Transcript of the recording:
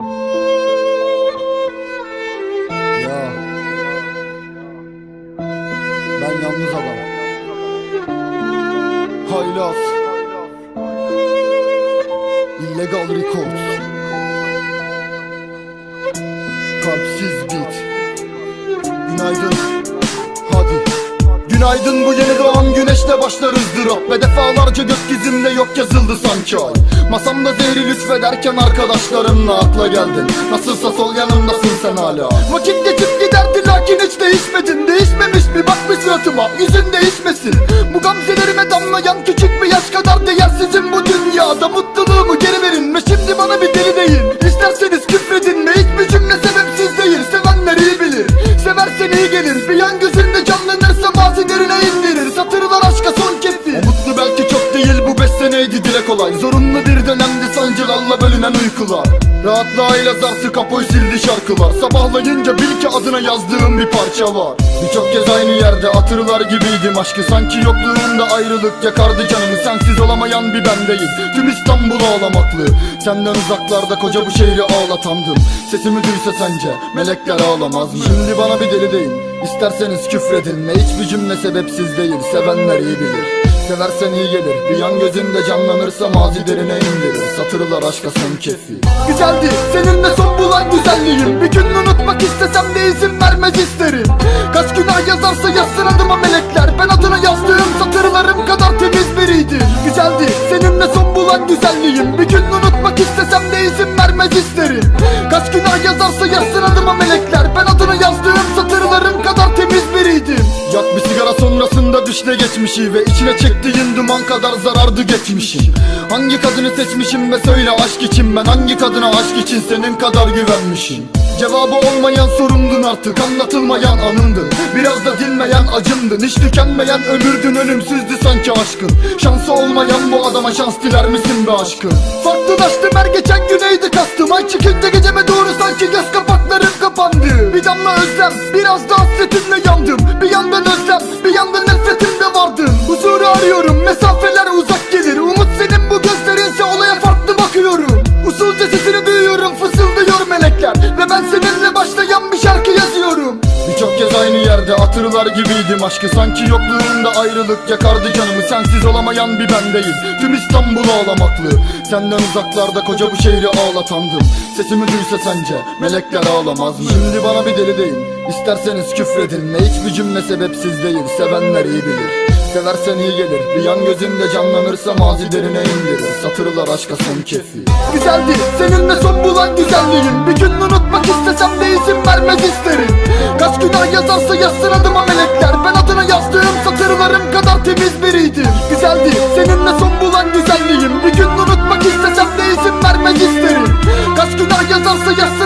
Ya. Ben yalnız adam Haylaz. Illegal Records. Kalpsiz beat. Günaydın Günaydın bu yeni doğan güneşle başlar ızdırap Ve defalarca gökyüzümde yok yazıldı sanki ay Masamda zehri lütfederken arkadaşlarımla akla geldin. Nasılsa sol yanımdasın sen hala. Vakit geçip giderdi lakin hiç değişmedin. Değişmemiş bir bak bir suratıma yüzün değişmesin. Bu gamzelerime damlayan küçük bir yaş kadar değersizim bu dünyada. Mutluluğumu geri verin ve şimdi bana bir deli deyin. İsterseniz sancılarla bölünen uykular. Rahatlığıyla zartı kapoy sildi şarkılar. Sabahlayınca bil ki adına yazdığım bir parça var. Birçok kez aynı yerde hatırlar gibiydim aşkı. Sanki yokluğunda ayrılık yakardı canımı. Sensiz olamayan bir bendeyim. Tüm İstanbul ağlamaklı. Senden uzaklarda koca bu şehri ağlatandım. Sesimi duysa sence? Melekler ağlamaz mı? Şimdi bana bir deli deyin. İsterseniz küfredin ve hiçbir cümle sebepsiz değil. Sevenler iyi bilir Seversen iyi gelir. Bir yan gözünde canlanırsa mazi derine indirir. Satırlar aşka son kefi Güzeldi seninle son bulan güzelliğim. Bir gün unutmak istesem de izin vermez isterim. Kaç günah yazarsa yazsın adıma melekler. Ben adına yazdığım satırlarım kadar temiz biriydi. Güzeldi seninle son bulan güzelliğim. Bir gün unutmak istesem de izin vermez isterim. Kaç günah yazarsa yazsın adıma melekler düşle geçmişi Ve içine çektiğin duman kadar zarardı geçmişim Hangi kadını seçmişim ve söyle aşk için Ben. Hangi kadına aşk için senin kadar güvenmişim? Cevabı olmayan sorumdun artık anlatılmayan anımdın Biraz da dinmeyen acımdın Hiç tükenmeyen ömürdün ölümsüzdü sanki aşkın. Şansı olmayan bu adama şans diler misin be aşkın? Farklılaştım her geçen güneydi kastım. Ay çıkınca geceme doğru sanki göz kapaklarım kapandı. Bir damla özlem biraz da hasretinle yandım gibiydim aşkı. Sanki yokluğunda ayrılık yakardı canımı. Sensiz olamayan bir bendeyim Tüm İstanbul ağlamaklı. Senden uzaklarda koca bu şehri ağlatandım. Sesimi duysa sence melekler ağlamaz mı? Şimdi bana bir deli deyin. İsterseniz küfredin. Ve hiçbir cümle sebepsiz değil. Sevenler iyi bilir. Seversen iyi gelir. Bir yan gözünde canlanırsa mazi derine indirir. Satırlar aşka son kefi. Güzeldi seninle son bulan güzelliğim. Bir gün unutmak istesem de izin vermez isterim. Kaç günah yazarsa yazsın adıma temiz biriydi Güzeldi. Seninle son bulan güzelliğim. Bir gün unutmak istesem de izin vermek isterim. Kaç günah yazarsa yazsın